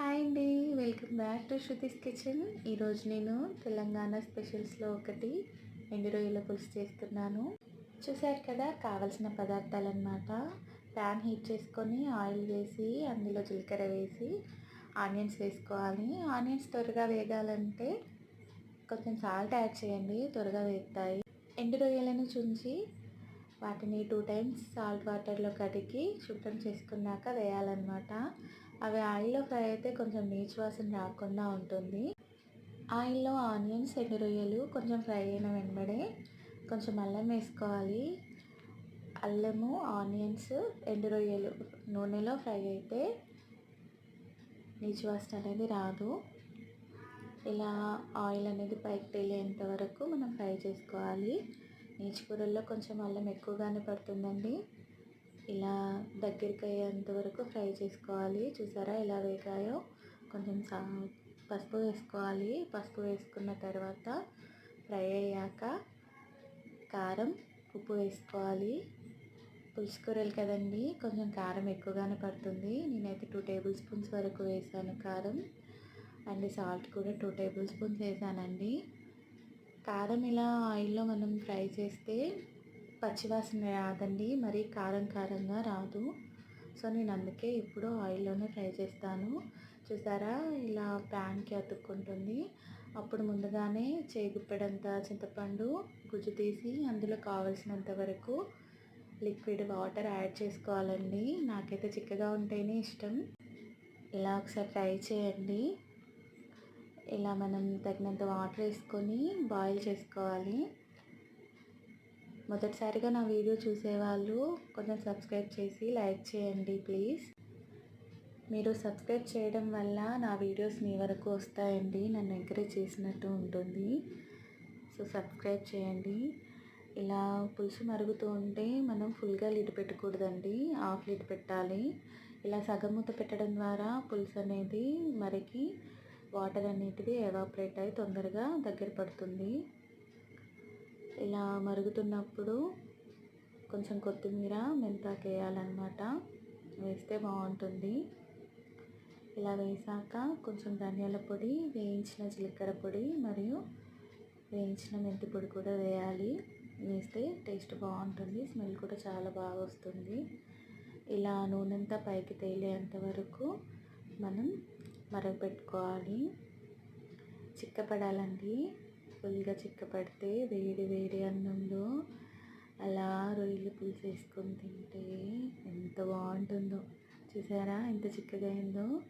Hi అండి. Welcome back to Shruti's kitchen. ఈరోజు నేను తెలంగాణ స్పెషల్స్లో ఒకటి ఎండు రొయ్యల పులుసు చేస్తున్నాను. చూసారు కదా కావలసిన పదార్థాలు అనమాట ప్యాన్ హీట్ చేసుకొని ఆయిల్ వేసి అందులో జీలకర్ర వేసి ఆనియన్స్ వేసుకోవాలి. ఆనియన్స్ త్వరగా వేగాలంటే కొంచెం సాల్ట్ యాడ్ చేయండి త్వరగా వేగుతాయి. ఎండు రొయ్యలను చుంచి వాటిని టూ టైమ్స్ సాల్ట్ వాటర్లో కడిగి శుభ్రం చేసుకున్నాక వేయాలన్నమాట. అవి ఆయిల్లో ఫ్రై అయితే కొంచెం నీచు వాసన రాకుండా ఉంటుంది. ఆయిల్లో ఆనియన్స్ ఎండు రొయ్యలు కొంచెం ఫ్రై అయిన వెంబడే కొంచెం అల్లం వేసుకోవాలి. అల్లము ఆనియన్స్ ఎండు రొయ్యలు నూనెలో ఫ్రై అయితే నీచు వాసన అనేది రాదు. ఇలా ఆయిల్ అనేది పైకి తేలేంత వరకు మనం ఫ్రై చేసుకోవాలి. నీచుకూరల్లో కొంచెం అల్లం ఎక్కువగానే పడుతుందండి. ఇలా దగ్గరికి అయ్యేంత వరకు ఫ్రై చేసుకోవాలి. చూసారా ఎలా వేగాయో? కొంచెం సా పసుపు వేసుకోవాలి. పసుపు వేసుకున్న తర్వాత ఫ్రై అయ్యాక కారం ఉప్పు వేసుకోవాలి. పులుసు కూరలు కదండి కొంచెం కారం ఎక్కువగానే పడుతుంది. నేనైతే టూ టేబుల్ స్పూన్స్ వరకు వేసాను కారం. అండ్ సాల్ట్ కూడా టూ టేబుల్ స్పూన్స్ వేసానండి. కారం ఇలా ఆయిల్లో మనం ఫ్రై చేస్తే పచ్చివాసన రాదండి మరీ కారం కారంగా రాదు. సో నేను అందుకే ఇప్పుడు ఆయిల్లోనే ఫ్రై చేస్తాను. చూసారా? ఇలా ప్యాన్కి అతుక్కుంటుంది. అప్పుడు ముందుగానే చేగుప్పెడంత చింతపండు గుజ్జు తీసి అందులో కావలసినంత వరకు లిక్విడ్ వాటర్ యాడ్ చేసుకోవాలండి. నాకైతే చిక్కగా ఉంటేనే ఇష్టం. ఇలా ఒకసారి ట్రై చేయండి. ఇలా మనం తగినంత వాటర్ వేసుకొని బాయిల్ చేసుకోవాలి. మొదటిసారిగా నా వీడియో చూసేవాళ్ళు కొంచెం సబ్స్క్రైబ్ చేసి లైక్ చేయండి ప్లీజ్. మీరు సబ్స్క్రైబ్ చేయడం వల్ల నా వీడియోస్ మీ వరకు వస్తాయండి. నన్ను ఎంకరేజ్ చేసినట్టు ఉంటుంది. సో సబ్స్క్రైబ్ చేయండి. ఇలా పులుసు మరుగుతూ ఉంటే మనం ఫుల్గా లిడ్ పెట్టకూడదండి. ఆఫ్ లిడ్ పెట్టాలి. ఇలా సగం మూత పెట్టడం ద్వారా పులుసు అనేది మరికి వాటర్ అనేటిది ఎవాపరేట్ అయి తొందరగా దగ్గర పడుతుంది. ఇలా మరుగుతున్నప్పుడు కొంచెం కొత్తిమీర మెంతాకు వేయాలన్నమాట. వేస్తే బాగుంటుంది. ఇలా వేసాక కొంచెం ధనియాల పొడి వేయించిన జీలకర్ర పొడి మరియు వేయించిన మెంతి పొడి కూడా వేయాలి. వేస్తే టేస్ట్ బాగుంటుంది స్మెల్ కూడా చాలా బాగా వస్తుంది. ఇలా నూనెంతా పైకి తేలేంత వరకు మనం మరగపెట్టుకోవాలి. చిక్కపడాలండి. ఫుల్గా చిక్కపడితే వేడి వేడి అన్నంలో అలా రొయ్యలు పులుసు వేసుకొని తింటే ఎంత బాగుంటుందో. చూసారా? ఎంత చిక్కగా అయిందో.